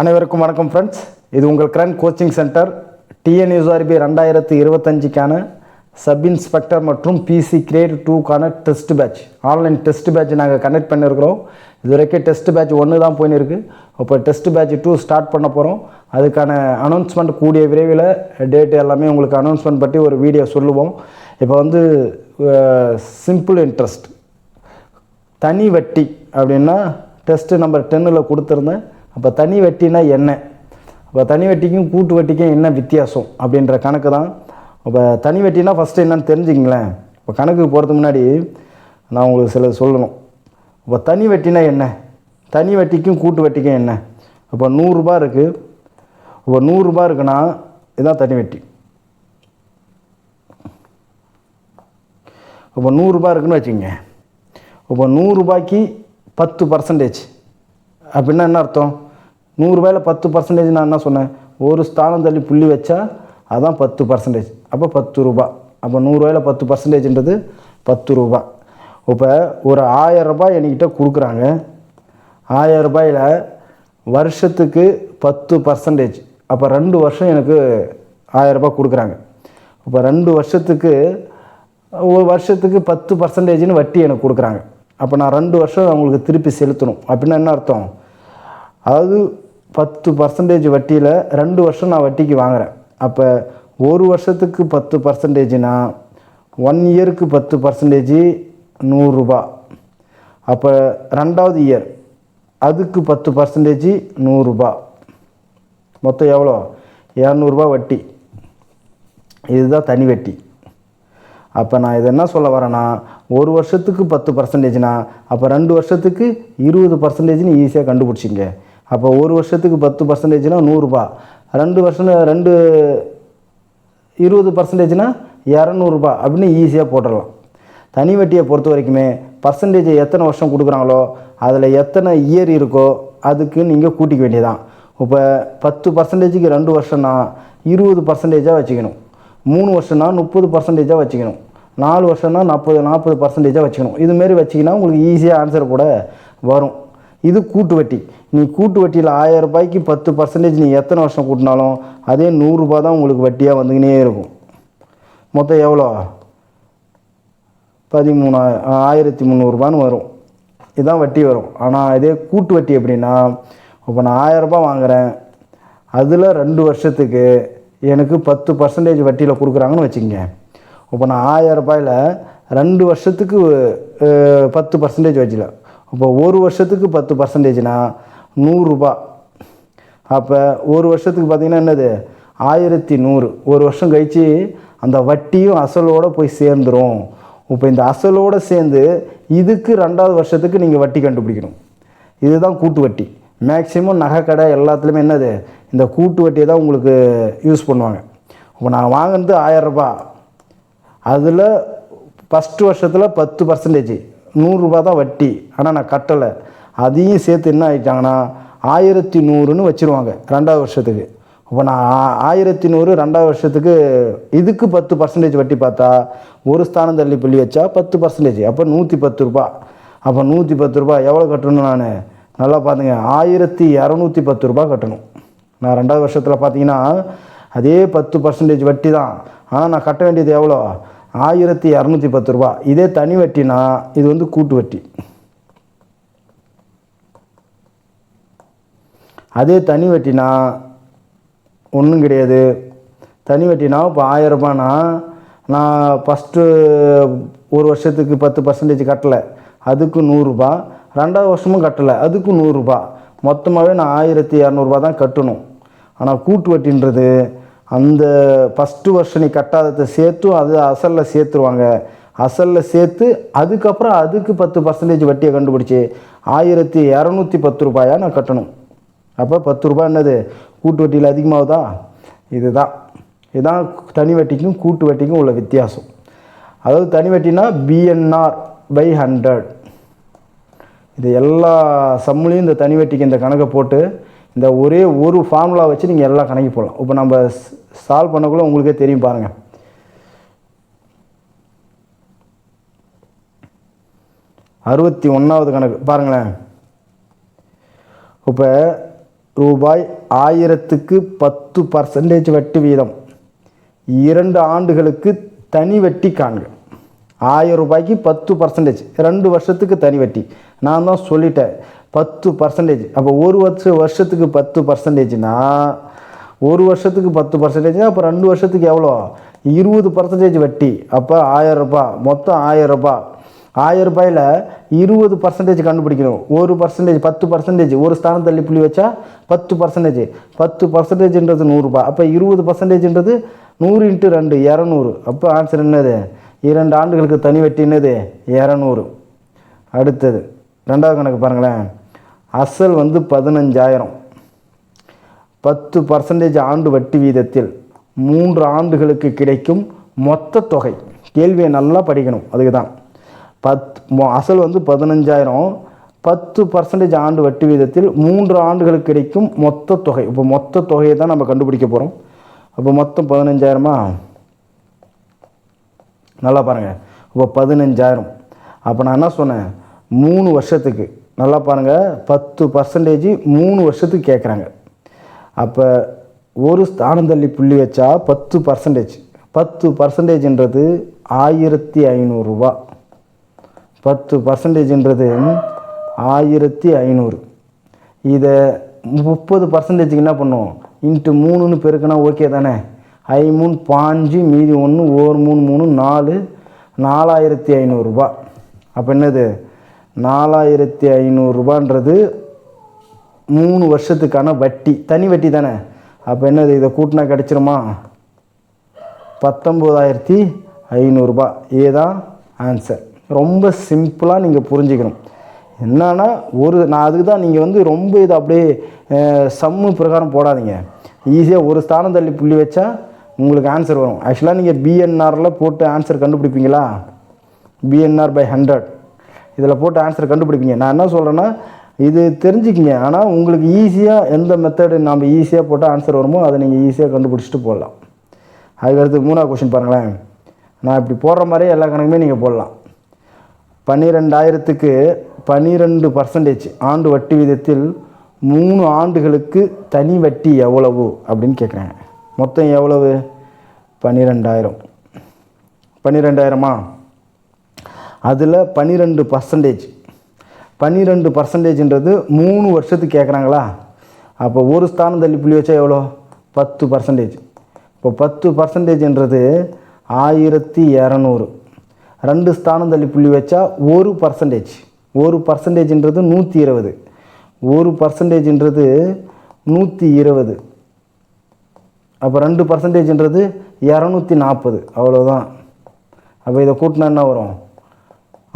அனைவருக்கும் வணக்கம் ஃப்ரெண்ட்ஸ் இது உங்கள் கிராண்ட் கோச்சிங் சென்டர் டிஎன்யூஆர்பி ரெண்டாயிரத்தி இருபத்தஞ்சிக்கான சப் இன்ஸ்பெக்டர் மற்றும் PC grade டூக்கான test batch online test batch நாங்கள் கனெக்ட் பண்ணியிருக்கிறோம் இது வரைக்கும் டெஸ்ட் பேட்ச் ஒன்று தான் போயின்னு இருக்குது இப்போ டெஸ்ட் பேட்ச் டூ ஸ்டார்ட் பண்ண போகிறோம் அதுக்கான அனௌன்ஸ்மெண்ட் கூடிய விரைவில் டேட் எல்லாமே உங்களுக்கு அனௌன்ஸ்மெண்ட் பற்றி ஒரு வீடியோ சொல்லுவோம். இப்போ வந்து சிம்பிள் இன்ட்ரெஸ்ட் தனி வட்டி அப்படின்னா டெஸ்ட்டு நம்பர் டென்னில் கொடுத்துருந்தேன். அப்போ தனி வட்டினா என்ன? அப்போ தனி வட்டிக்கும் கூட்டு வட்டிக்கும் என்ன வித்தியாசம்? அப்படின்ற கணக்கு தான் இப்போ தனி வட்டினா ஃபஸ்ட்டு என்னன்னு தெரிஞ்சுங்களேன் இப்போ கணக்குக்கு போகிறதுக்கு முன்னாடி நான் உங்களுக்கு சில சொல்லணும். இப்போ தனி வட்டினா என்ன? தனி வட்டிக்கும் கூட்டு வட்டிக்கும் என்ன? இப்போ நூறுரூபா இருக்குது இப்போ நூறுரூபா இருக்குன்னா இதுதான் தனி வட்டி. இப்போ நூறுரூபா இருக்குன்னு வச்சுக்கோங்க. இப்போ நூறுரூபாய்க்கு பத்து பர்சன்டேஜ் அப்படின்னா என்ன அர்த்தம்? நூறுரூபாயில் பத்து பர்சன்டேஜ் நான் என்ன சொன்னேன்? ஒரு ஸ்தானம் தள்ளி புள்ளி வச்சா அதான் பத்து பர்சன்டேஜ் அப்போ பத்து ரூபா. அப்போ நூறுரூவாயில் பத்து பர்சன்டேஜ்ன்றது பத்து ரூபா. இப்போ ஒரு ஆயரரூபா என்கிட்ட கொடுக்குறாங்க. ஆயரரூபாயில் வருஷத்துக்கு பத்து பர்சன்டேஜ் அப்போ ரெண்டு வருஷம் எனக்கு ஆயிரம் ரூபாய் கொடுக்குறாங்க. இப்போ ரெண்டு வருஷத்துக்கு ஒரு வருஷத்துக்கு பத்து பர்சன்டேஜ்னு வட்டி எனக்கு கொடுக்குறாங்க. அப்போ நான் ரெண்டு வருஷம் அவங்களுக்கு திருப்பி செலுத்தணும். அப்படின்னா என்ன அர்த்தம்? அதாவது பத்து பர்சன்டேஜ் வட்டியில் ரெண்டு வருஷம் நான் வட்டிக்கு வாங்குறேன். அப்போ ஒரு வருஷத்துக்கு பத்து பர்சன்டேஜ்னா ஒன் இயருக்கு பத்து பர்சன்டேஜ் நூறுரூபா அப்போ ரெண்டாவது இயர் அதுக்கு பத்து பர்சன்டேஜ் நூறுரூபா மொத்தம் எவ்வளோ? இரநூறுபா வட்டி. இதுதான் தனி வட்டி. அப்போ நான் இது என்ன சொல்ல வரேன்னா ஒரு வருஷத்துக்கு பத்து பர்சன்டேஜ்னா அப்போ ரெண்டு வருஷத்துக்கு இருபது பர்சன்டேஜ்னு ஈஸியாக கண்டுபிடிச்சிங்க அப்போ ஒரு வருஷத்துக்கு பத்து பர்சன்டேஜ்னா நூறுரூபா ரெண்டு வருஷம் ரெண்டு இருபது பர்சன்டேஜ்னால் இரநூறுபா அப்படின்னு ஈஸியாக போட்டுடலாம் தனி வட்டியை பொறுத்த வரைக்குமே பர்சன்டேஜ் எத்தனை வருஷம் கொடுக்குறாங்களோ அதில் எத்தனை இயர் இருக்கோ அதுக்கு நீங்கள் கூட்டிக்க வேண்டியதான் இப்போ பத்து பர்சன்டேஜுக்கு ரெண்டு வருஷம்னா இருபது பர்சன்டேஜாக வச்சுக்கணும். மூணு வருஷம்னா முப்பது பர்சன்டேஜாக வச்சுக்கணும். நாலு வருஷம்னா நாற்பது நாற்பது பர்சன்டேஜாக வச்சுக்கணும். இதுமாரி வச்சிங்கன்னா உங்களுக்கு ஈஸியாக ஆன்சர் கூட வரும். இது கூட்டு வட்டி. நீ கூட்டு வட்டியில் ஆயிரம் ரூபாய்க்கு பத்து பர்சன்டேஜ் நீ எத்தனை வருஷம் கூட்டினாலும் அதே நூறுரூபா தான் உங்களுக்கு வட்டியாக வந்துக்கினே இருக்கும். மொத்தம் எவ்வளோ? பதிமூணா ஆயிரத்தி முந்நூறுபான்னு வரும். இதுதான் வட்டி வரும். ஆனால் இதே கூட்டு வட்டி எப்படின்னா இப்போ நான் ஆயரரூபா வாங்குகிறேன் அதில் ரெண்டு வருஷத்துக்கு எனக்கு பத்து பர்சன்டேஜ் வட்டியில் கொடுக்குறாங்கன்னு வச்சுக்கோங்க. இப்போ நான் ஆயிரம் ரூபாயில் ரெண்டு வருஷத்துக்கு பத்து பர்சன்டேஜ் வட்டியில் இப்போ ஒரு வருஷத்துக்கு பத்து பர்சன்டேஜ்னா நூறுரூபா. அப்போ ஒரு வருஷத்துக்கு பார்த்தீங்கன்னா என்னது? ஆயிரத்தி நூறு. ஒரு வருஷம் கழித்து அந்த வட்டியும் அசலோடு போய் சேர்ந்துரும். இப்போ இந்த அசலோடு சேர்ந்து இதுக்கு ரெண்டாவது வருஷத்துக்கு நீங்கள் வட்டி கண்டுபிடிக்கணும். இதுதான் கூட்டு வட்டி. மேக்ஸிமம் நகைக்கடை எல்லாத்துலேயுமே என்னது? இந்த கூட்டு வட்டியை தான் உங்களுக்கு யூஸ் பண்ணுவாங்க. இப்போ நான் வாங்கினது ஆயிரம் அதில் ஃபஸ்ட்டு வருஷத்தில் பத்து பர்சன்டேஜ் நூறுரூபா தான் வட்டி. ஆனால் நான் கட்டலை. அதையும் சேர்த்து என்ன ஆகிட்டாங்கன்னா ஆயிரத்தி நூறுன்னு வச்சுருவாங்க ரெண்டாவது வருஷத்துக்கு. இப்போ நான் ஆயிரத்தி நூறு ரெண்டாவது வருஷத்துக்கு இதுக்கு பத்து பர்சன்டேஜ் வட்டி பார்த்தா ஒரு ஸ்தானம் தள்ளி புள்ளி வச்சா பத்து பர்சன்டேஜ் அப்போ நூற்றி பத்து ரூபா. அப்போ நூற்றி பத்து ரூபா எவ்வளோ கட்டணும் நான்? நல்லா பார்த்துங்க ஆயிரத்தி இரநூத்தி பத்து ரூபா கட்டணும். நான் ரெண்டாவது வருஷத்தில் பார்த்தீங்கன்னா அதே பத்து பர்சன்டேஜ் வட்டி தான். ஆனால் நான் கட்ட வேண்டியது எவ்வளோ? ஆயிரத்தி இரநூத்தி பத்து ரூபா. இதே தனி வட்டினா இது வந்து கூட்டு வட்டி. அதே தனி வட்டினா ஒன்றும் கிடையாது. தனி வட்டினா இப்போ ஆயிரம் ரூபானா நான் ஃபஸ்ட்டு ஒரு வருஷத்துக்கு பத்து பர்சன்டேஜ் கட்டலை. அதுக்கு நூறுரூபா ரெண்டாவது வருஷமும் கட்டலை. அதுக்கு நூறுரூபா மொத்தமாகவே நான் ஆயிரத்தி இரநூறுபா தான் கட்டணும். ஆனால் கூட்டு வட்டின்றது அந்த ஃபஸ்ட்டு வருஷம் நீ கட்டாததை சேர்த்தும் அது அசலில் சேர்த்துருவாங்க. அசலில் சேர்த்து அதுக்கப்புறம் அதுக்கு பத்து பர்சன்டேஜ் வட்டியை கண்டுபிடிச்சி ஆயிரத்தி இரநூத்தி பத்து ரூபாயா நான் கட்டணும். அப்போ பத்து ரூபாய் என்னது? கூட்டு வட்டியில் அதிகமாகுதா? இதுதான். இதுதான் தனி வட்டிக்கும் கூட்டு வட்டிக்கும் உள்ள வித்தியாசம். அதாவது தனி வட்டினா பிஎன்ஆர் பை ஹண்ட்ரட் இது எல்லா சம்முலையும் இந்த தனி வட்டிக்கு இந்த கணக்கை போட்டு இந்த ஒரே ஒரு ஃபார்முலா வச்சு நீங்கள் எல்லா கணக்கு போடலாம். இப்போ நம்ம சால்வ் பண்ணக்குள்ள உங்களுக்கே தெரியும் பாருங்கள் அறுபத்தி ஒன்றாவது கணக்கு. பாருங்களேன். இப்போ ரூபாய் ஆயிரத்துக்கு பத்து பர்சன்டேஜ் வட்டி வீதம். இரண்டு ஆண்டுகளுக்கு தனி வட்டி காண்க. ஆயிரம் ரூபாய்க்கு பத்து பர்சன்டேஜ் ரெண்டு வருஷத்துக்கு தனி வட்டி. நான் தான் சொல்லிட்டேன். பத்து பர்சன்டேஜ் அப்போ ஒரு வருஷ வருஷத்துக்கு பத்து பர்சன்டேஜ்னா ஒரு வருஷத்துக்கு பத்து பர்சன்டேஜ் அப்போ ரெண்டு வருஷத்துக்கு எவ்வளோ? இருபது பர்சன்டேஜ் வட்டி. அப்போ ஆயிரம் ரூபாய். மொத்தம் ஆயிரம் ரூபாய். ஆயிரம் ரூபாயில் இருபது பர்சன்டேஜ் கண்டுபிடிக்கணும். ஒரு பர்சன்டேஜ் பத்து பர்சன்டேஜ் ஒரு ஸ்தானம் தள்ளி புள்ளி வச்சா பத்து பர்சன்டேஜ் பத்து பர்சன்டேஜ்ன்றது நூறுரூபா அப்போ இருபது பர்சன்டேஜ்ன்றது நூறு இன்ட்டு ரெண்டு இரநூறு. அப்போ ஆன்சர் என்னது? இரண்டு ஆண்டுகளுக்கு தனி வட்டினது இரநூறு. அடுத்தது ரெண்டாவது கணக்கு பாருங்களேன். அசல் வந்து பதினஞ்சாயிரம். பத்து பர்சன்டேஜ் ஆண்டு வட்டி வீதத்தில் மூன்று ஆண்டுகளுக்கு கிடைக்கும் மொத்த தொகை. கேள்வியை நல்லா படிக்கணும் அதுக்கு தான் பத் மொ- அசல் வந்து பதினஞ்சாயிரம். பத்து பர்சன்டேஜ் ஆண்டு வட்டி வீதத்தில் மூன்று ஆண்டுகளுக்கு கிடைக்கும் மொத்த தொகை. இப்போ மொத்த தொகையை தான் நம்ம கண்டுபிடிக்க போகிறோம் அப்போ மொத்தம் பதினஞ்சாயிரமா? நல்லா பாருங்கள் இப்போ பதினஞ்சாயிரம். அப்போ நான் என்ன சொன்னேன்? மூணு வருஷத்துக்கு. நல்லா பாருங்கள் பத்து பர்சன்டேஜ் மூணு வருஷத்துக்கு கேட்குறாங்க அப்போ ஒரு ஸ்தானந்தள்ளி புள்ளி வச்சா பத்து பர்சன்டேஜ் பத்து பர்சன்டேஜ்ன்றது ஆயிரத்தி ஐநூறுரூவா பத்து பர்சன்டேஜ்ன்றது ஆயிரத்தி ஐநூறு. இதை முப்பது பர்சன்டேஜுக்கு என்ன பண்ணுவோம்? இன்ட்டு மூணுன்னு பெருக்கினா ஓகே தானே? ஐ மூணு பாஞ்சு மீதி ஒன்று ஓர் மூணு மூணு நாலு நாலாயிரத்தி ஐநூறுரூபா அப்போ என்னது? நாலாயிரத்தி ஐநூறுரூபான்றது மூணு வருஷத்துக்கான வட்டி. தனி வட்டி தானே? அப்போ என்னது இதை கூட்டினா கிடச்சிருமா? பத்தொம்போதாயிரத்தி ஐநூறுரூபா இதுதான் ஆன்சர் ரொம்ப சிம்பிளாக நீங்கள் புரிஞ்சுக்கணும். என்னன்னா ஒரு நான் அதுக்கு தான் நீங்கள் வந்து ரொம்ப இதை அப்படியே சம்மு பிரகாரம் போடாதீங்க. ஈஸியாக ஒரு ஸ்தானம் தள்ளி புள்ளி வச்சா உங்களுக்கு ஆன்சர் வரும். ஆக்சுவலாக நீங்கள் பிஎன்ஆரில் போட்டு ஆன்சர் கண்டுபிடிப்பீங்களா? பிஎன்ஆர் பை ஹண்ட்ரட் இதில் போட்டு ஆன்சர் கண்டுபிடிப்பீங்க. நான் என்ன சொல்கிறேன்னா இது தெரிஞ்சுக்கிங்க. ஆனால் உங்களுக்கு ஈஸியாக எந்த மெத்தடு நம்ம ஈஸியாக போட்டால் ஆன்சர் வருமோ அதை நீங்கள் ஈஸியாக கண்டுபிடிச்சிட்டு போடலாம். அதுக்கடுத்து மூணாவது கொஷின் பாருங்களேன். நான் இப்படி போடுற மாதிரியே எல்லா கணக்குமே நீங்கள் போடலாம். பன்னிரெண்டாயிரத்துக்கு பன்னிரெண்டு பர்சன்டேஜ் ஆண்டு வட்டி விதத்தில் மூணு ஆண்டுகளுக்கு தனி வட்டி எவ்வளவு? அப்படின்னு கேட்குறாங்க மொத்தம் எவ்வளவு? பன்னிரெண்டாயிரம். பன்னிரெண்டாயிரமா? அதில் பன்னிரெண்டு பர்சன்டேஜ் பன்னிரெண்டு பர்சன்டேஜ்ன்றது மூணு வருஷத்துக்கு கேட்குறாங்களா அப்போ ஒரு ஸ்தானம் தள்ளி புள்ளி வச்சா எவ்வளோ? பத்து பர்சன்டேஜ் இப்போ பத்து பர்சன்டேஜ்ன்றது ஆயிரத்தி இரநூறு. ரெண்டு ஸ்தானம் தள்ளி புள்ளி வச்சா ஒரு பர்சன்டேஜ் ஒரு பர்சன்டேஜ்ன்றது நூற்றி இருபது. ஒரு பர்சன்டேஜ்ன்றது நூற்றி இருபது. அப்போ ரெண்டு பர்சன்டேஜ்ன்றது இரநூத்தி நாற்பது அவ்வளோதான் அப்போ இதை கூட்டினா என்ன வரும்?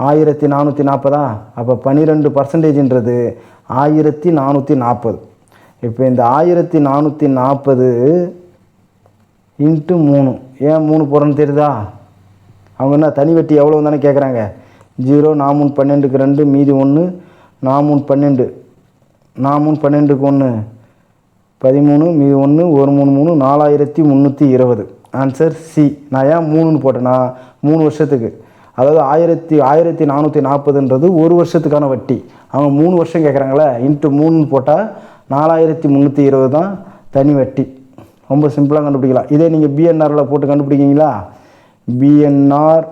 ஆயிரத்தி நானூற்றி நாற்பதா அப்போ பன்னிரெண்டு பர்சன்டேஜ்ன்றது ஆயிரத்தி நானூற்றி நாற்பது இப்போ இந்த ஆயிரத்தி நானூற்றி நாற்பது இன்ட்டு மூணு. ஏன் மூணு போகிறோன்னு தெரியுதா? அவங்க என்ன தனி வட்டி எவ்வளோ தானே கேட்குறாங்க ஜீரோ நாமூன் பன்னெண்டுக்கு ரெண்டு மீதி ஒன்று நாமூன் பன்னெண்டு. நாமூன் பன்னெண்டுக்கு ஒன்று பதிமூணு மீ ஒன்று ஒரு மூணு மூணு நாலாயிரத்தி முந்நூற்றி இருபது. ஆன்சர் சி நான் ஏன் மூணுன்னு போட்டேன்னா மூணு வருஷத்துக்கு. அதாவது ஆயிரத்தி ஆயிரத்தி நானூற்றி நாற்பதுன்றது ஒரு வருஷத்துக்கான வட்டி. அவங்க மூணு வருஷம் கேட்குறாங்களே இன்ட்டு மூணுன்னு போட்டால் நாலாயிரத்தி முந்நூற்றி இருபது தான் தனி வட்டி. ரொம்ப சிம்பிளாக கண்டுபிடிக்கலாம். இதே நீங்கள் பிஎன்ஆரில் போட்டு கண்டுபிடிக்கீங்களா PNR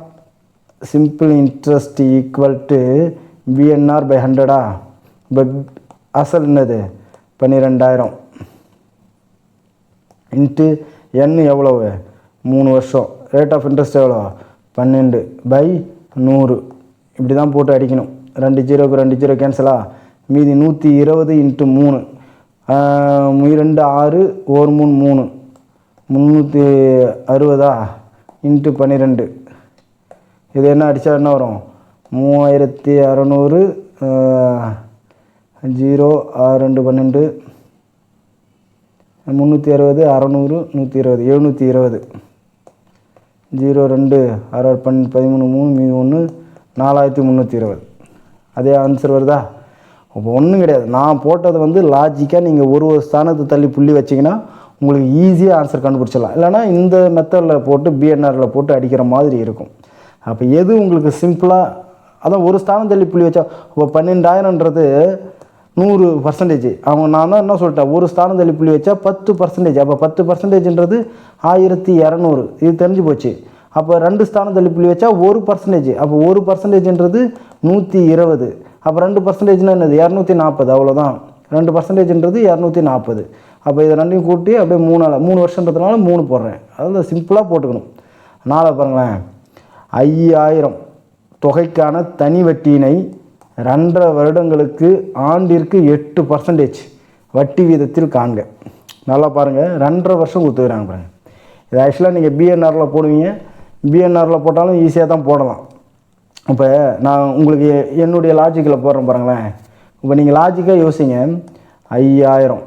simple interest equal to PNR by ஹண்ட்ரடா but அசல் என்னது? பன்னிரெண்டாயிரம். இன்ட்டு என் எவ்வளவு? மூணு வருஷம். ரேட் ஆஃப் இன்ட்ரெஸ்ட் எவ்வளோ பன்னெண்டு பை நூறு. இப்படி தான் போட்டு அடிக்கணும். ரெண்டு ஜீரோக்கு ரெண்டு ஜீரோ கேன்சலா மீதி நூற்றி இருபது இன்ட்டு மூணு. இரண்டு ரெண்டு ஆறு ஒரு மூணு மூணு. முந்நூற்றி அறுபதா? இன்ட்டு பன்னிரெண்டு. இது என்ன அடித்தா என்ன வரும்? மூவாயிரத்தி அறநூறு ஜீரோ ஆறு ரெண்டு பன்னெண்டு. முந்நூற்றி அறுபது அறநூறு நூற்றி இருபது எழுநூற்றி இருபது. ஜீரோ ரெண்டு அறுபது பன் பதிமூணு மூணு மீது ஒன்று நாலாயிரத்தி முந்நூற்றி இருபது. அதே ஆன்சர் வருதா? அப்போ ஒன்றும் கிடையாது. நான் போட்டது வந்து லாஜிக்காக நீங்கள் ஒரு ஒரு ஸ்தானத்தை தள்ளி புள்ளி வச்சிங்கன்னா உங்களுக்கு ஈஸியாக ஆன்சர் கண்டுபிடிச்சிடலாம். இல்லைனா இந்த மெத்தடில் போட்டு பிஎன்ஆரில் போட்டு அடிக்கிற மாதிரி இருக்கும். அப்போ எது உங்களுக்கு சிம்பிளாக அதான் ஒரு ஸ்தானம் தள்ளி புள்ளி வச்சா இப்போ பன்னெண்டாயிரன்றது நூறு பர்சன்டேஜ் அவங்க நான் தான் என்ன சொல்லிட்டேன்? ஒரு ஸ்தானம் தள்ளி புள்ளி வச்சா பத்து பர்சன்டேஜ் அப்போ பத்து பர்சன்டேஜ்ன்றது ஆயிரத்தி இரநூறு. இது தெரிஞ்சு போச்சு. அப்போ ரெண்டு ஸ்தானம் தள்ளி புள்ளி வச்சா ஒரு பர்சன்டேஜ் அப்போ ஒரு பர்சன்டேஜ்ன்றது நூற்றி இருபது. அப்போ ரெண்டு பர்சன்டேஜ்னா என்னது? இரநூத்தி நாற்பது. அவ்வளோதான் ரெண்டு பர்சன்டேஜ்ன்றது இரநூத்தி நாற்பது. அப்போ இதை ரெண்டையும் கூட்டி அப்படியே மூணால் மூணு வருஷன்றதுனால மூணு போடுறேன். அதாவது சிம்பிளாக போட்டுக்கணும். நாளை பாருங்களேன். ஐயாயிரம் தொகைக்கான தனி வட்டியினை ரெண்டரை வருடங்களுக்கு ஆண்டிற்கு எட்டு பர்சன்டேஜ் வட்டி வீதத்தில் காண்க. நல்லா பாருங்கள் ரெண்டரை வருஷம் கொடுத்துக்கிறாங்க பாருங்கள் இது ஆக்சுவலாக நீங்கள் பிஎன்ஆரில் போடுவீங்க. பிஎன்ஆரில் போட்டாலும் ஈஸியாக தான் போடலாம். இப்போ நான் உங்களுக்கு என்னுடைய லாஜிக்கில் போடுறேன் பாருங்களேன். இப்போ நீங்கள் லாஜிக்காக யோசிங்க. ஐயாயிரம்.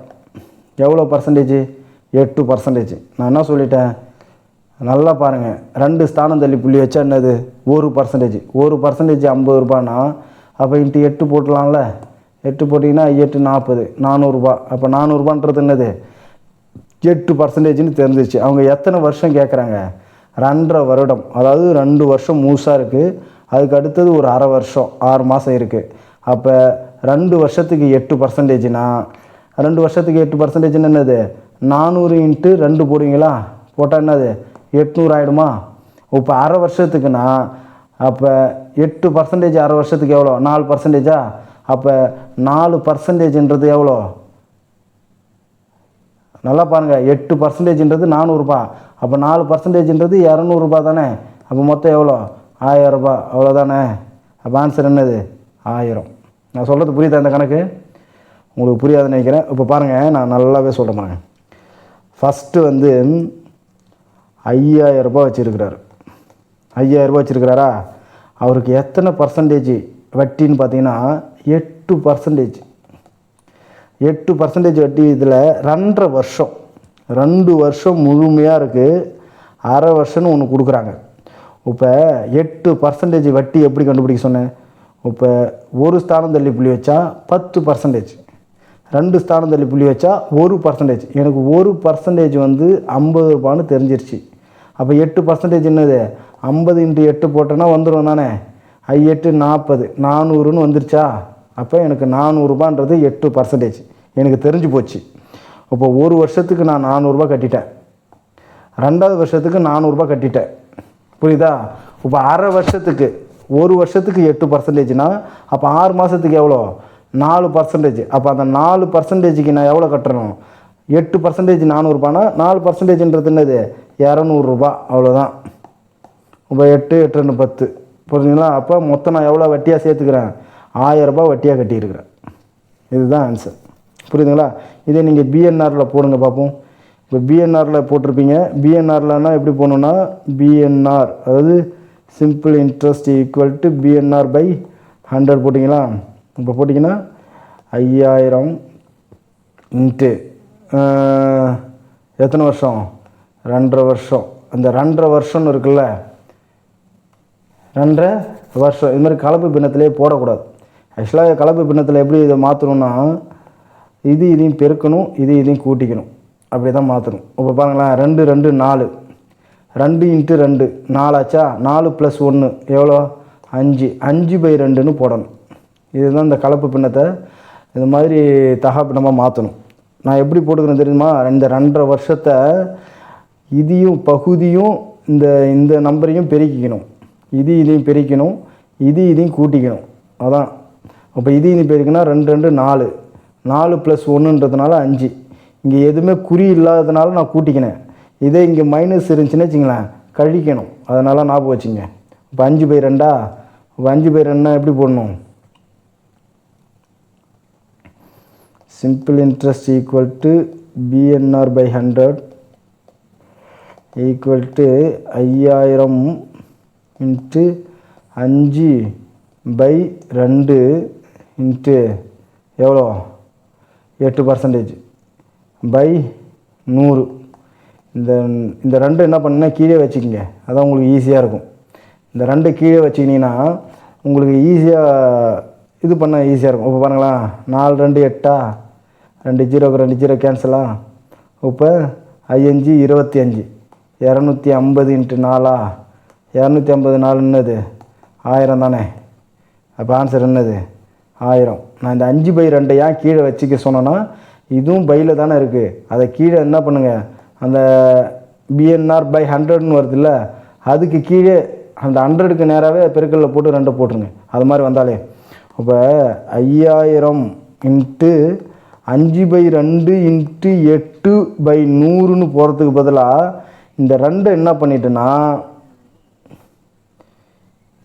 எவ்வளோ பர்சன்டேஜ் எட்டு பர்சன்டேஜ் நான் என்ன சொல்லிட்டேன்? நல்லா பாருங்கள் ரெண்டு ஸ்தானம் தள்ளி புள்ளி வச்சா என்னது? ஒரு பர்சன்டேஜ் ஒரு பர்சன்டேஜ் ஐம்பது ரூபான்னா அப்போ இன்ட்டு எட்டு போட்டலாம்ல? எட்டு போட்டிங்கன்னா எட்டு நாற்பது நானூறுரூபா அப்போ நானூறுரூபான்றது என்னது? எட்டு பர்சன்டேஜ்னு தெரிஞ்சிச்சு. அவங்க எத்தனை வருஷம் கேட்குறாங்க ரெண்டரை வருடம். அதாவது ரெண்டு வருஷம் மூசாக இருக்குது அதுக்கு அடுத்தது ஒரு அரை வருஷம் ஆறு மாதம் இருக்குது அப்போ ரெண்டு வருஷத்துக்கு எட்டு பர்சன்டேஜ்னா ரெண்டு வருஷத்துக்கு எட்டு பர்சன்டேஜ்னு என்னது? நானூறு இன்ட்டு ரெண்டு போடுவீங்களா? போட்டால் என்னது? எட்நூறு ஆகிடுமா இப்போ அரை வருஷத்துக்குன்னா அப்போ எட்டு பர்சன்டேஜ் அரை வருஷத்துக்கு எவ்வளோ? நாலு பர்சன்டேஜா அப்போ நாலு பர்சன்டேஜ்ன்றது எவ்வளோ? நல்லா பாருங்கள் எட்டு பர்சன்டேஜ்ன்றது நானூறுரூபா அப்போ நாலு பர்சன்டேஜ்ன்றது இரநூறுபா தானே? அப்போ மொத்தம் எவ்வளோ? ஆயிரரூபா அவ்வளோதானே அப்போ ஆன்சர் என்னது? ஆயிரம். நான் சொல்கிறது புரியுதா இந்த கணக்கு? உங்களுக்கு புரியாதுன்னு நினைக்கிறேன். இப்போ பாருங்கள் நான் நல்லாவே சொல்கிறேன் ஃபஸ்ட்டு வந்து ஐயாயிரரூபா வச்சுருக்கிறாரு. ஐயாயிரம் ரூபாய் வச்சுருக்கிறாரா? அவருக்கு எத்தனை பர்சன்டேஜ் வட்டின்னு பார்த்தீங்கன்னா எட்டு பர்சன்டேஜ் எட்டு பர்சன்டேஜ் வட்டி இதில் ரெண்டரை வருஷம். ரெண்டு வருஷம் முழுமையாக இருக்குது அரை வருஷம்னு ஒன்று கொடுக்குறாங்க. இப்போ எட்டு பர்சன்டேஜ் வட்டி எப்படி கண்டுபிடிக்க சொன்னேன்? இப்போ ஒரு ஸ்தானம் தள்ளி புள்ளி வச்சா பத்து பர்சன்டேஜ் ரெண்டு ஸ்தானம் தள்ளி புள்ளி வச்சா ஒரு பர்சன்டேஜ் எனக்கு ஒரு பர்சன்டேஜ் வந்து ஐம்பது ரூபான்னு தெரிஞ்சிருச்சு. அப்போ எட்டு பர்சன்டேஜ் என்னது? ஐம்பது இன்ட்டு எட்டு போட்டோன்னா வந்துடும் தானே? ஐ எட்டு நாற்பது நானூறுன்னு வந்துருச்சா? அப்போ எனக்கு நானூறுரூபான்றது எட்டு பர்சன்டேஜ் எனக்கு தெரிஞ்சு போச்சு. இப்போ ஒரு வருஷத்துக்கு நான் நானூறுரூபா கட்டிட்டேன். ரெண்டாவது வருஷத்துக்கு நானூறுரூபா கட்டிட்டேன். புரியுதா? இப்போ அரை வருஷத்துக்கு ஒரு வருஷத்துக்கு எட்டு பர்சன்டேஜ்னா அப்போ ஆறு மாதத்துக்கு எவ்வளோ? நாலு பர்சன்டேஜ் அப்போ அந்த நாலு பர்சன்டேஜுக்கு நான் எவ்வளோ கட்டணும்? எட்டு பர்சன்டேஜ் நானூறுபானா நாலு பர்சன்டேஜ்ன்றது என்னது? இரநூறுபா அவ்வளோதான் இப்போ எட்டு எட்டு ரெண்டு பத்து. புரிஞ்சுங்களா? அப்போ மொத்தம் நான் எவ்வளோ வட்டியாக சேர்த்துக்கிறேன்? ஆயரரூபா வட்டியாக கட்டியிருக்கிறேன். இதுதான் ஆன்சர் புரியுதுங்களா? இதே நீங்கள் பிஎன்ஆரில் போடுங்க பார்ப்போம் இப்போ பிஎன்ஆரில் போட்டிருப்பீங்க. பிஎன்ஆர்லன்னா எப்படி போகணுன்னா பிஎன்ஆர் அதாவது simple interest equal to PNR by hundred போட்டிங்களா? இப்போ போட்டிங்கன்னா ஐயாயிரம் இன்ட்டு எத்தனை வருஷம்? ரெண்டரை வருஷம். அந்த ரெண்டரை வருஷம்னு இருக்குல்ல? ரெண்டரை வருஷம். இது மாதிரி கலப்பு பின்னத்திலே போடக்கூடாது. ஆக்சுவலாக கலப்பு பின்னத்தில் எப்படி இதை மாற்றணும்னா இது இதையும் பெருக்கணும் இது இதையும் கூட்டிக்கணும். அப்படி தான் மாற்றணும் இப்போ பாருங்களேன் ரெண்டு ரெண்டு நாலு. ரெண்டு இன்ட்டு ரெண்டு. நாலாச்சா? நாலு ப்ளஸ் ஒன்று எவ்வளோ? அஞ்சு. அஞ்சு பை ரெண்டுன்னு போடணும். இதுதான் இந்த கலப்பு பின்னத்தை இது மாதிரி தகா பின்னமாக மாற்றணும் நான் எப்படி போட்டுக்கிறேன் தெரியுமா? இந்த ரெண்டரை வருஷத்தை இதையும் பகுதியும் இந்த இந்த நம்பரையும் பெருக்கிக்கணும். இது இதையும் பெருக்கணும் இது இதையும் கூட்டிக்கணும். அதான். அப்போ இது இது பெருக்கினா ரெண்டு ரெண்டு நாலு. நாலு ப்ளஸ் ஒன்றுன்றதுனால அஞ்சு. இங்கே எதுவுமே குறி இல்லாததுனால நான் கூட்டிக்கினேன். இதே இங்கே மைனஸ் இருந்துச்சுன்னு வச்சுங்களேன் கழிக்கணும். அதனால் ஞாபகம் வச்சுங்க. இப்போ அஞ்சு பை ரெண்டா? இப்போ அஞ்சு பை ரெண்டா எப்படி போடணும்? Simple interest equal to PNR by hundred equal to ஐயாயிரம் இன்ட்டு அஞ்சு பை ரெண்டு இன்ட்டு எவ்வளோ? எட்டு பர்சன்டேஜ் பை நூறு. இந்த இந்த ரெண்டு என்ன பண்ணுன்னா கீழே வச்சுக்கிங்க. அதான் உங்களுக்கு ஈஸியாக இருக்கும். இந்த ரெண்டு கீழே வச்சுக்கினீங்கன்னா உங்களுக்கு ஈஸியாக இது பண்ண ஈஸியாக இருக்கும். இப்போ பாருங்களேன். நாலு ரெண்டு எட்டா? ரெண்டு ஜீரோக்கு ரெண்டு ஜீரோ கேன்சலா இப்போ ஐயஞ்சு இருபத்தி அஞ்சு. இரநூத்தி ஐம்பது இன்ட்டு நாலா? இரநூத்தி ஐம்பது நாலு என்னது? ஆயிரம் தானே? அப்போ ஆன்சர் என்னது? ஆயிரம். நான் இந்த அஞ்சு பை ரெண்டை ஏன் கீழே வச்சுக்க சொன்னேன்னா இதுவும் பையில் தானே இருக்குது அதை கீழே என்ன பண்ணுங்கள் அந்த பிஎன்ஆர் பை ஹண்ட்ரட்னு வருதுல்ல அதுக்கு கீழே அந்த ஹண்ட்ரடுக்கு நேராகவே பெருக்கல்ல போட்டு ரெண்டை போட்டுருங்க. அது மாதிரி வந்தாலே. அப்போ ஐயாயிரம் இன்ட்டு அஞ்சு பை ரெண்டு இன்ட்டு எட்டு பை நூறுன்னு போகிறதுக்கு பதிலாக இந்த ரெண்டு என்ன பண்ணிட்டேன்னா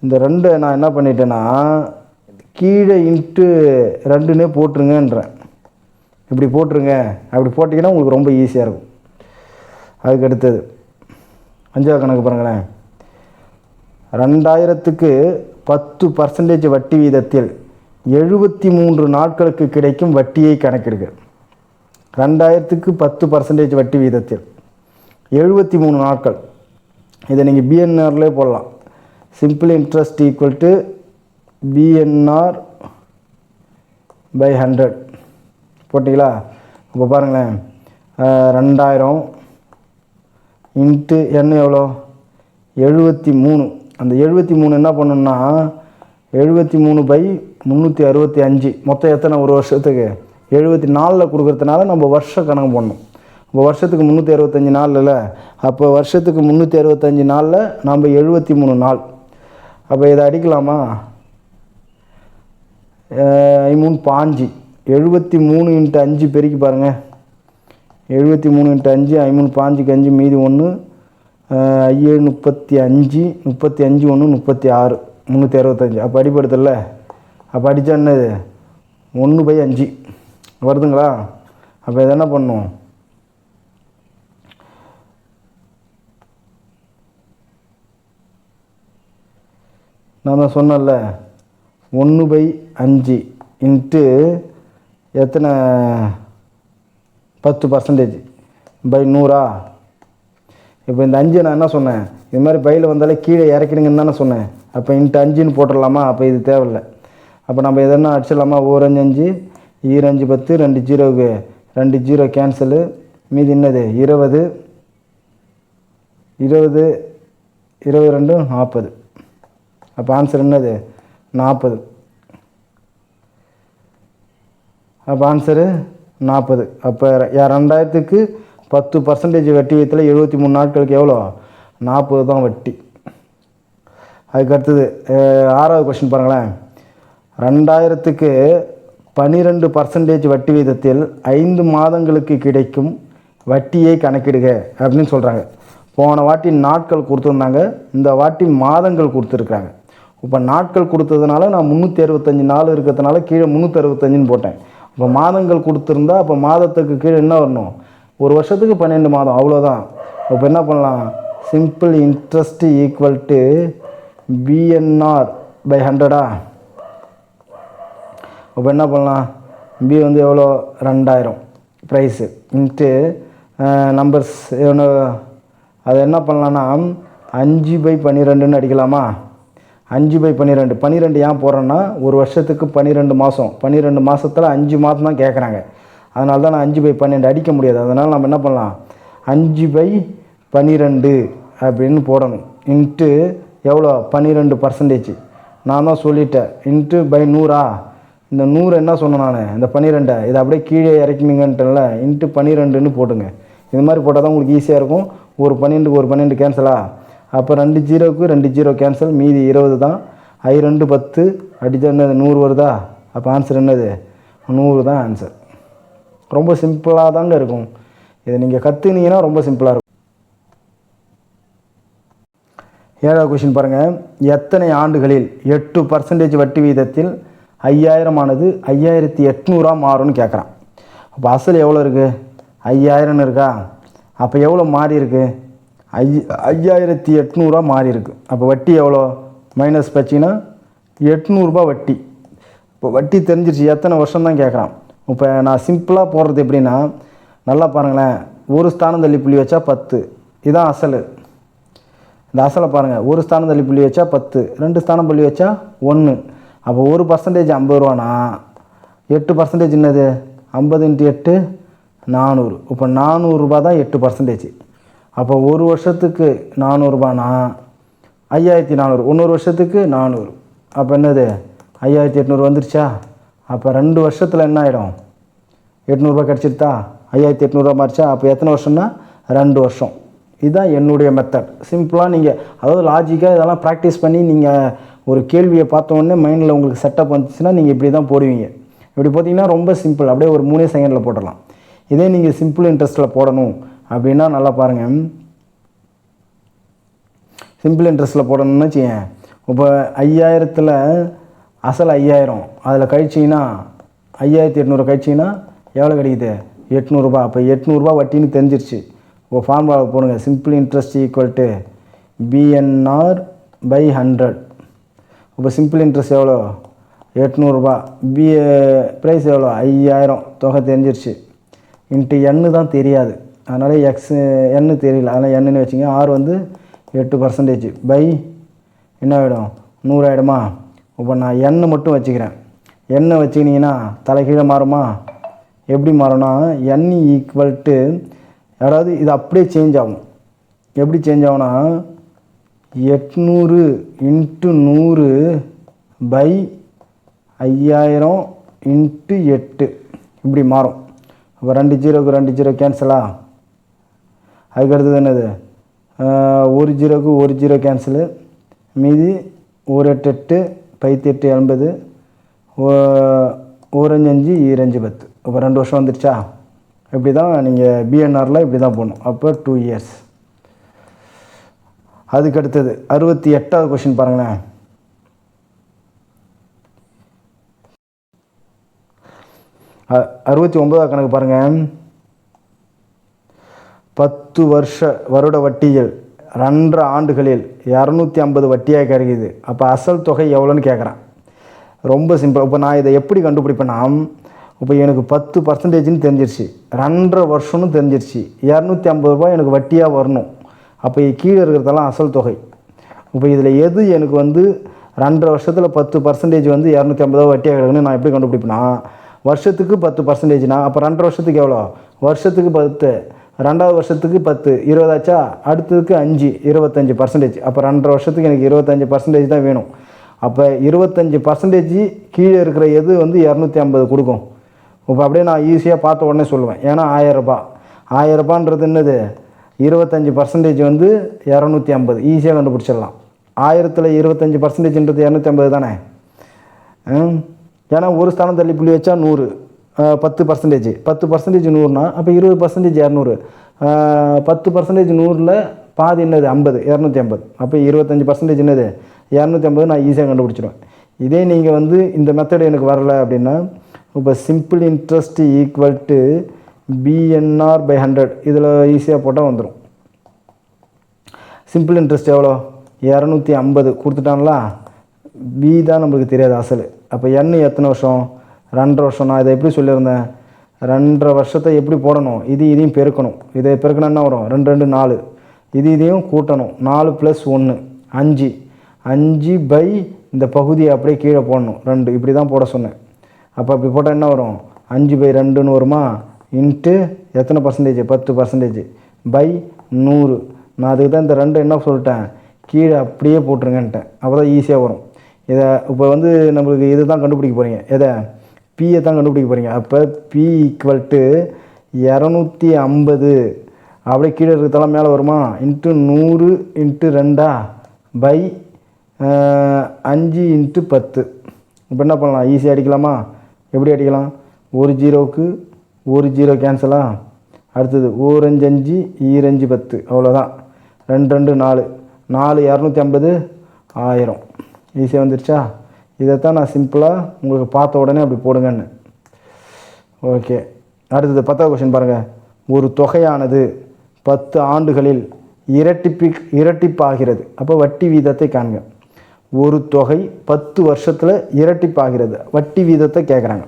இந்த ரெண்டை நான் என்ன பண்ணிட்டேன்னா கீழே இன்ட்டு ரெண்டுன்னே போட்டுருங்கன்றேன். இப்படி போட்டுருங்க. அப்படி போட்டிங்கன்னா உங்களுக்கு ரொம்ப ஈஸியாக இருக்கும். அதுக்கு அடுத்தது அஞ்சாவது கணக்கு பாருங்களேன். ரெண்டாயிரத்துக்கு பத்து பர்சன்டேஜ் வட்டி வீதத்தில் எழுபத்தி மூன்று நாட்களுக்கு கிடைக்கும் வட்டியை கணக்கிடுக ரெண்டாயிரத்துக்கு பத்து பர்சன்டேஜ் வட்டி வீதத்தில். எழுபத்தி மூணு நாட்கள். இதை நீங்கள் பிஎன்ஆர்லேயே போடலாம். Simple interest equal to PNR by hundred போட்டிங்களா? இப்போ பாருங்களேன். ரெண்டாயிரம் இன்ட்டு என்ன எவ்வளோ? எழுபத்தி மூணு. அந்த எழுபத்தி மூணு என்ன பண்ணணும்னா எழுபத்தி மூணு பை முந்நூற்றி அறுபத்தி அஞ்சு. மொத்தம் எத்தனை? ஒரு வருஷத்துக்கு. எழுபத்தி நாலில் கொடுக்குறதுனால நம்ம வருஷம் கணக்கு பண்ணணும் இப்போ வருஷத்துக்கு முந்நூற்றி அறுபத்தஞ்சி நாளில் அப்போ வருஷத்துக்கு முந்நூற்றி அறுபத்தஞ்சி நாளில் நம்ம எழுபத்தி மூணு நாள். அப்போ இதை அடிக்கலாமா? மூணு பாஞ்சு. எழுபத்தி மூணு இன்ட்டு அஞ்சு பெருக்கி பாருங்கள் எழுபத்தி மூணு இன்ட்டு அஞ்சு ஐமூணு பாஞ்சுக்கு அஞ்சு மீதி ஒன்று ஐஏழு முப்பத்தி அஞ்சு முப்பத்தி அஞ்சு ஒன்று முப்பத்தி ஆறு. முந்நூற்றி அறுபத்தஞ்சு. அப்போ அடிப்படுத்தல அப்போ அடித்தா என்னது? ஒன்று பை அஞ்சு. வருதுங்களா? அப்போ இதை என்ன பண்ணும்? நான் தான் சொன்னேன்ல ஒன்று பை அஞ்சு இன்ட்டு எத்தனை? பத்து பர்சன்டேஜ் பை நூறா? இப்போ இந்த அஞ்சு நான் என்ன சொன்னேன்? இது மாதிரி பையில் வந்தாலே கீழே இறக்கிடுங்கன்னு தானே சொன்னேன். அப்போ இன்ட்டு அஞ்சுன்னு போட்டுடலாமா? அப்போ இது தேவையில்லை. அப்போ நம்ம எதனா அடிச்சிடலாமா? ஒரு அஞ்சு அஞ்சு ஈரஞ்சு பத்து ரெண்டு ஜீரோவுக்கு. ரெண்டு ஜீரோ கேன்சலு மீதி என்னது? இருபது. இருபது இருபது ரெண்டு நாற்பது. அப்போ ஆன்சர் என்னது? நாற்பது அப்போ ஆன்சரு நாற்பது அப்போ ரெண்டாயிரத்துக்கு பத்து பர்சன்டேஜ் வட்டி வீதத்தில் எழுபத்தி மூணு நாட்களுக்கு எவ்வளோ? நாற்பது தான் வட்டி. அதுக்கு அடுத்தது ஆறாவது கொஸ்டின் பாருங்களேன். ரெண்டாயிரத்துக்கு பன்னிரெண்டு பர்சன்டேஜ் வட்டி வீதத்தில் ஐந்து மாதங்களுக்கு கிடைக்கும் வட்டியை கணக்கிடுக அப்படின்னு சொல்கிறாங்க போன வாட்டி நாட்கள் கொடுத்துருந்தாங்க இந்த வாட்டி மாதங்கள் கொடுத்துருக்காங்க இப்போ நாட்கள் கொடுத்ததுனால நான் முந்நூற்றி அறுபத்தஞ்சு நாள் இருக்கிறதுனால கீழே முந்நூற்றி அறுபத்தஞ்சுன்னு போட்டேன். இப்போ மாதங்கள் கொடுத்துருந்தா அப்போ மாதத்துக்கு கீழே என்ன வரணும்? ஒரு வருஷத்துக்கு பன்னெண்டு மாதம் அவ்வளோதான். இப்போ என்ன பண்ணலாம்? Simple interest equal to PNR by ஹண்ட்ரடா இப்போ என்ன பண்ணலாம்? பி வந்து எவ்வளோ? ரெண்டாயிரம். ப்ரைஸு இன்ட்டு நம்பர்ஸ் எவ்வளோ? அது என்ன பண்ணலான்னா அஞ்சு பை பன்னிரெண்டுன்னு அடிக்கலாமா? அஞ்சு பை பன்னிரெண்டு. பன்னிரெண்டு ஏன் போடுறேன்னா ஒரு வருஷத்துக்கு பன்னிரெண்டு மாதம் பன்னிரெண்டு மாதத்தில் அஞ்சு மாதம் தான் கேட்குறாங்க அதனால தான் நான் அஞ்சு பை பன்னெண்டு அடிக்க முடியாது. அதனால் நம்ம என்ன பண்ணலாம்? அஞ்சு பை பன்னிரெண்டு அப்படின்னு போடணும். இன்ட்டு எவ்வளோ? பன்னிரெண்டு பர்சன்டேஜ் நான் தான் சொல்லிட்டேன். இன்ட்டு பை நூறா? இந்த நூறு என்ன சொன்னேன் நான்? இந்த பன்னிரெண்டை. இதை அப்படியே கீழே இறக்கினீங்கன்ட்டுல இன்ட்டு பன்னிரெண்டுன்னு போட்டுங்க. இது மாதிரி போட்டால் தான் உங்களுக்கு ஈஸியாக இருக்கும். ஒரு பன்னெண்டுக்கு ஒரு பன்னெண்டு கேன்சலா அப்போ ரெண்டு ஜீரோவுக்கு ரெண்டு ஜீரோ கேன்சல் மீதி இருபது தான். ஐ ரெண்டு பத்து அடித்தா என்னது நூறு வருதா? அப்போ ஆன்சர் என்னது? நூறு தான் ஆன்சர் ரொம்ப சிம்பிளாக தாங்க இருக்கும். இதை நீங்கள் கற்றுனீங்கன்னா ரொம்ப சிம்பிளாக இருக்கும். ஏழாவது கொஷின் பாருங்கள் எத்தனை ஆண்டுகளில் எட்டு பர்சன்டேஜ் வட்டி வீதத்தில் ஐயாயிரம் ஆனது ஐயாயிரத்தி எட்நூறா மாறும்னு கேட்குறான் அப்போ அசல் எவ்வளோ இருக்குது ஐயாயிரம்னு இருக்கா? அப்போ எவ்வளோ மாறி இருக்குது ஐ ஐயாயிரத்தி எட்நூறுரூவா மாறி இருக்கு அப்போ வட்டி எவ்வளோ? மைனஸ் பார்த்தீங்கன்னா எட்நூறுபா வட்டி. இப்போ வட்டி தெரிஞ்சிருச்சு. எத்தனை வருஷம் தான் கேட்குறான் இப்போ நான் சிம்பிளாக போடுறது எப்படின்னா நல்லா பாருங்களேன். ஒரு ஸ்தானம் தள்ளி புள்ளி வச்சா பத்து. இதுதான் அசல். இந்த அசலை பாருங்கள் ஒரு ஸ்தானம் தள்ளி புள்ளி வச்சா பத்து. ரெண்டு ஸ்தானம் புள்ளி வச்சா ஒன்று அப்போ ஒரு பர்சன்டேஜ் ஐம்பது ரூபானா? எட்டு பர்சன்டேஜ் என்னது? ஐம்பது இன்ட்டு எட்டு நானூறு. இப்போ நானூறுரூபா தான் எட்டு பர்சன்டேஜ் அப்போ ஒரு வருஷத்துக்கு நானூறுரூபானா ஐயாயிரத்தி நானூறு இன்னொரு வருஷத்துக்கு நானூறு. அப்போ என்னது? ஐயாயிரத்தி எட்நூறு வந்துருச்சா? அப்போ ரெண்டு வருஷத்தில் என்ன ஆகிடும் எட்நூறுபா கிடச்சிருத்தா? ஐயாயிரத்தி எட்நூறுபா மாறிச்சா? அப்போ எத்தனை வருஷம்னா? ரெண்டு வருஷம். இதுதான் என்னுடைய மெத்தட் சிம்பிளாக நீங்கள் அதாவது லாஜிக்காக இதெல்லாம் ப்ராக்டிஸ் பண்ணி நீங்கள் ஒரு கேள்வியை பார்த்த மைண்டில் உங்களுக்கு செட்டப் வந்துச்சுன்னா நீங்கள் இப்படி தான் போடுவீங்க. இப்படி பார்த்தீங்கன்னா ரொம்ப சிம்பிள் அப்படியே ஒரு மூணே செகண்டில் போடலாம் இதே நீங்கள் சிம்பிள் இன்ட்ரெஸ்ட்டில் போடணும். அப்படின்னா நல்லா பாருங்கள் சிம்பிள் இன்ட்ரெஸ்ட்டில் போடணும்னு வச்சுக்கேன் இப்போ ஐயாயிரத்தில் அசல் ஐயாயிரம். அதில் கழிச்சிங்கன்னா ஐயாயிரத்தி எட்நூறு கழிச்சிங்கன்னா எவ்வளோ கிடைக்குது? எட்நூறுபா அப்போ எட்நூறுபா வட்டின்னு தெரிஞ்சிருச்சு. இப்போ ஃபார்முலாவை போடுங்க. Simple interest equal to PNR by hundred இப்போ சிம்பிள் இன்ட்ரெஸ்ட் எவ்வளோ? எட்நூறுபா பி ப்ரைஸ் எவ்வளோ? ஐயாயிரம். தொகை தெரிஞ்சிருச்சு. இன்ட்டு எண்ணு தான் தெரியாது. அதனால் எக்ஸ் எண்ணு தெரியல. அதனால் எண்ணுன்னு வச்சுங்க. ஆர் வந்து எட்டு பர்சன்டேஜ் பை என்ன ஆகிடும் நூறு ஆகிடுமா இப்போ நான் எண்ணெய் மட்டும் வச்சுக்கிறேன். எண்ணெய் வச்சுக்கினீங்கன்னா தலைகீழே மாறுமா? எப்படி மாறும்னா என் ஈக்குவல் டு அதாவது இது அப்படியே சேஞ்ச் ஆகும். எப்படி சேஞ்ச் ஆகும்னா எட்நூறு இன்ட்டு நூறு பை ஐயாயிரம் இன்ட்டு எட்டு. இப்படி மாறும். இப்போ ரெண்டு ஜீரோக்கு ரெண்டு ஜீரோ கேன்சலா அதுக்கு அடுத்தது என்னது ஒரு ஜீரோக்கு ஒரு ஜீரோ கேன்சலு மீதி ஒரு எட்டு எட்டு பைத்தி எட்டு எண்பது ஓரஞ்சு அஞ்சு ஈரஞ்சு பத்து. இப்போ ரெண்டு வருஷம் வந்துருச்சா? இப்படி தான் நீங்கள் பிஎன்ஆரில் இப்படி தான் போகணும் அப்போ டூ இயர்ஸ் அதுக்கு அடுத்தது அறுபத்தி எட்டாவது கொஷின் பாருங்களேன். அ- அறுபத்தி ஒன்பதாவது கணக்கு பாருங்கள் பத்து வருஷ வருட வட்டிகள் ரெண்டரை ஆண்டுகளில் இரநூத்தி ஐம்பது வட்டியாக கிடைக்குது அப்போ அசல் தொகை எவ்வளோன்னு கேட்குறான் ரொம்ப சிம்பிள் இப்போ நான் இதை எப்படி கண்டுபிடிப்பேன்னா இப்போ எனக்கு பத்து பர்சன்டேஜ்னு தெரிஞ்சிருச்சு. ரெண்டரை வருஷம்னு தெரிஞ்சிருச்சு. இரநூத்தி ஐம்பது ரூபாய் எனக்கு வட்டியாக வரணும். அப்போ கீழே இருக்கிறதெல்லாம் அசல் தொகை. இப்போ இதில் எது எனக்கு வந்து ரெண்டரை வருஷத்தில் பத்து பர்சன்டேஜ் வந்து இரநூத்தி ஐம்பது ரூபா வட்டியாக கிடக்குன்னு நான் எப்படி கண்டுபிடிப்பேன்னா வருஷத்துக்கு பத்து பர்சன்டேஜ்னா அப்போ ரெண்டரை வருஷத்துக்கு எவ்வளோ? வருஷத்துக்கு பத்து. ரெண்டாவது வருஷத்துக்கு பத்து இருபதாச்சா அடுத்ததுக்கு அஞ்சு இருபத்தஞ்சி பர்சன்டேஜ் அப்போ ரெண்டரை வருஷத்துக்கு எனக்கு இருபத்தஞ்சி பர்சன்டேஜ் தான் வேணும். அப்போ இருபத்தஞ்சி பர்சன்டேஜ் கீழே இருக்கிற எது வந்து இரநூத்தி ஐம்பது கொடுக்கும். இப்போ அப்படியே நான் ஈஸியாக பார்த்த உடனே சொல்லுவேன். ஏன்னா ஆயிரரூபா ஆயிரரூபான்றது என்னது? இருபத்தஞ்சி பர்சன்டேஜ் வந்து இரநூத்தி ஐம்பது. ஈஸியாக கண்டுபிடிச்சிடலாம். ஆயிரத்தில் இருபத்தஞ்சி பர்சன்டேஜ்ன்றது இரநூத்தி ஐம்பது தானே? ஏன்னா ஒரு ஸ்தானம் தள்ளி புள்ளி வச்சா நூறு. பத்து பர்சன்டேஜ் பத்து பர்சன்டேஜ் நூறுனா அப்போ இருபது பர்சன்டேஜ் இரநூறு. பத்து பர்சன்டேஜ் நூறில் பாதி என்னது? ஐம்பது இரநூத்தி ஐம்பது. அப்போ இருபத்தஞ்சி பர்சன்டேஜ் என்னது? இரநூத்தி ஐம்பது நான் ஈஸியாக கண்டுபிடிச்சிடுவேன். இதே நீங்கள் வந்து இந்த மெத்தடு எனக்கு வரல அப்படின்னா இப்போ simple interest equal to PNR by hundred இதில் ஈஸியாக போட்டால் வந்துடும் சிம்பிள் இன்ட்ரெஸ்ட் எவ்வளோ? இரநூத்தி ஐம்பது. கொடுத்துட்டாங்களா பி தான் நம்மளுக்கு தெரியாது அசல். அப்போ எண்ணு எத்தனை வருஷம்? ரெண்டரை வருஷம் நான் இதை எப்படி சொல்லியிருந்தேன்? ரெண்டரை வருஷத்தை எப்படி போடணும்? இது இதையும் பெருக்கணும். இதை பெருக்கணும் என்ன வரும்? ரெண்டு ரெண்டு நாலு. இது இதையும் கூட்டணும். நாலு ப்ளஸ் ஒன்று அஞ்சு. அஞ்சு பை இந்த பகுதியை அப்படியே கீழே போடணும். ரெண்டு. இப்படி தான் போட சொன்னேன். அப்போ அப்படி போட்டால் என்ன வரும்? அஞ்சு பை ரெண்டுன்னு வருமா? இன்ட்டு எத்தனை பர்சன்டேஜ் பத்து பர்சன்டேஜ் பை நூறு. நான் அதுக்கு தான் இந்த ரெண்டு என்ன சொல்லிட்டேன்? கீழே அப்படியே போட்டுருங்கன்ட்டேன். அப்போ தான் ஈஸியாக வரும். இதை இப்போ வந்து நம்மளுக்கு இது தான் கண்டுபிடிக்க போகிறீங்க எதை? பியை தான் கண்டுபிடிக்க போகிறீங்க அப்போ பி ஈக்குவல் டு இரநூத்தி ஐம்பது. அப்படியே கீழே இருக்கிறதெல்லாம் மேலே வருமா? இன்ட்டு நூறு இன்ட்டு ரெண்டா? பை அஞ்சு இன்ட்டு பத்து. இப்போ என்ன பண்ணலாம்? ஈஸியாக அடிக்கலாமா? எப்படி அடிக்கலாம்? ஒரு ஜீரோவுக்கு ஒரு ஜீரோ கேன்சலா அடுத்தது ஓரஞ்சு அஞ்சு ஈரஞ்சு பத்து. அவ்வளோதான் ரெண்டு ரெண்டு நாலு. நாலு இரநூத்தி ஐம்பது. ஆயிரம். ஈஸியாக வந்துருச்சா? இதைத்தான் நான் சிம்பிளாக உங்களுக்கு பார்த்த உடனே அப்படி போடுங்கன்னு. ஓகே அடுத்தது பத்தாவது கொஷின் பாருங்கள் ஒரு தொகையானது பத்து ஆண்டுகளில் இரட்டிப்பி இரட்டிப்பாகிறது. அப்போ வட்டி வீதத்தை காண்க. ஒரு தொகை பத்து வருஷத்தில் இரட்டிப்பாகிறது. வட்டி வீதத்தை கேட்குறாங்க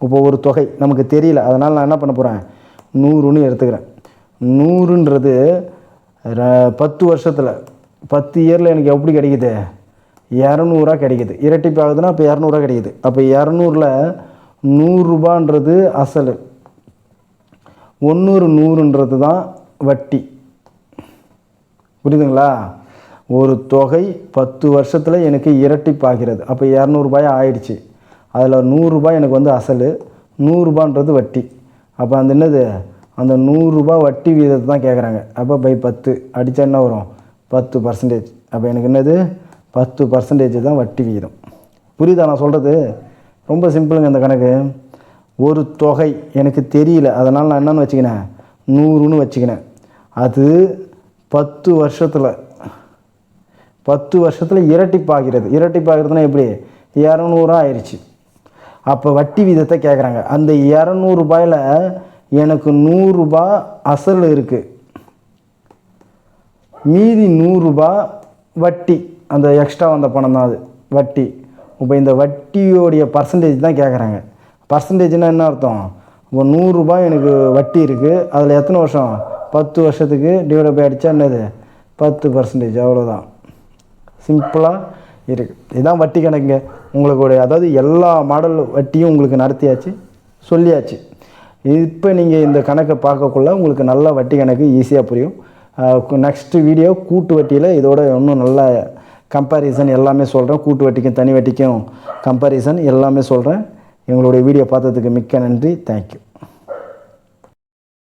இப்போ ஒரு தொகை நமக்கு தெரியல. அதனால் நான் என்ன பண்ண போகிறேன் நூறுன்னு எடுத்துக்கிறேன். நூறுன்றது ர- பத்து வருஷத்தில் பத்து இயரில் எனக்கு எப்படி கிடைக்குது? இரநூறுவா கிடைக்குது. இரட்டிப்பு ஆகுதுன்னா அப்போ இரநூறுவா கிடைக்குது. அப்போ இரநூறுல நூறுரூபான்றது அசல். ஒன்னூறு நூறுன்றது தான் வட்டி. புரியுதுங்களா? ஒரு தொகை பத்து வருஷத்தில் எனக்கு இரட்டிப்பாகிறது. அப்போ இரநூறுபாய் ஆயிடுச்சு. அதில் நூறுரூபாய் எனக்கு வந்து அசல். நூறுரூபான்றது வட்டி. அப்போ அந்த என்னது? அந்த நூறுரூபா வட்டி வீதத்தை தான் கேட்குறாங்க அப்போ பை பத்து அடித்தா என்ன வரும்? பத்து பர்சன்டேஜ் அப்போ எனக்கு என்னது? பத்து பர்சன்டேஜ் தான் வட்டி விகிதம் புரியுதா நான் சொல்கிறது ரொம்ப சிம்பிளுங்க அந்த கணக்கு. ஒரு தொகை எனக்கு தெரியல. அதனால் நான் என்னன்னு வச்சுக்கினேன்? நூறுன்னு வச்சுக்கினேன். அது பத்து வருஷத்தில் பத்து வருஷத்தில் இரட்டிப்பாகிறது. இரட்டிப்பாகிறதுனா எப்படி? இரநூறா ஆயிடுச்சு அப்போ வட்டி வீதத்தை கேட்குறாங்க அந்த இரநூறுபாயில் எனக்கு நூறுரூபா அசல் இருக்குது மீதி நூறுரூபா வட்டி. அந்த எக்ஸ்ட்ரா வந்த பணம் தான் அது. வட்டி. இப்போ இந்த வட்டியோடைய பர்சன்டேஜ் தான் கேட்குறாங்க பர்சன்டேஜ்னால் என்ன அர்த்தம்? இப்போ நூறுரூபா எனக்கு வட்டி இருக்குது அதில் எத்தனை வருஷம்? பத்து வருஷத்துக்கு டிவைட் பை அடித்தா என்னது? பத்து பர்சன்டேஜ் அவ்வளோதான் சிம்பிளாக இருக்குது இதுதான் வட்டி கணக்குங்க. உங்களுடைய அதாவது எல்லா மாடல் வட்டியும் உங்களுக்கு நடத்தியாச்சு சொல்லியாச்சு. இப்போ நீங்கள் இந்த கணக்கை பார்க்கக்குள்ள உங்களுக்கு நல்ல வட்டி கணக்கு ஈஸியாக புரியும். நெக்ஸ்ட்டு வீடியோ கூட்டு வட்டியில் இதோட இன்னும் நல்லா கம்பேரிசன் எல்லாமே சொல்கிறேன் கூட்டு வட்டிக்கும் தனி வட்டிக்கும் கம்பேரிசன் எல்லாமே சொல்கிறேன் எங்களுடைய வீடியோ பார்த்ததுக்கு மிக்க நன்றி. தேங்க்யூ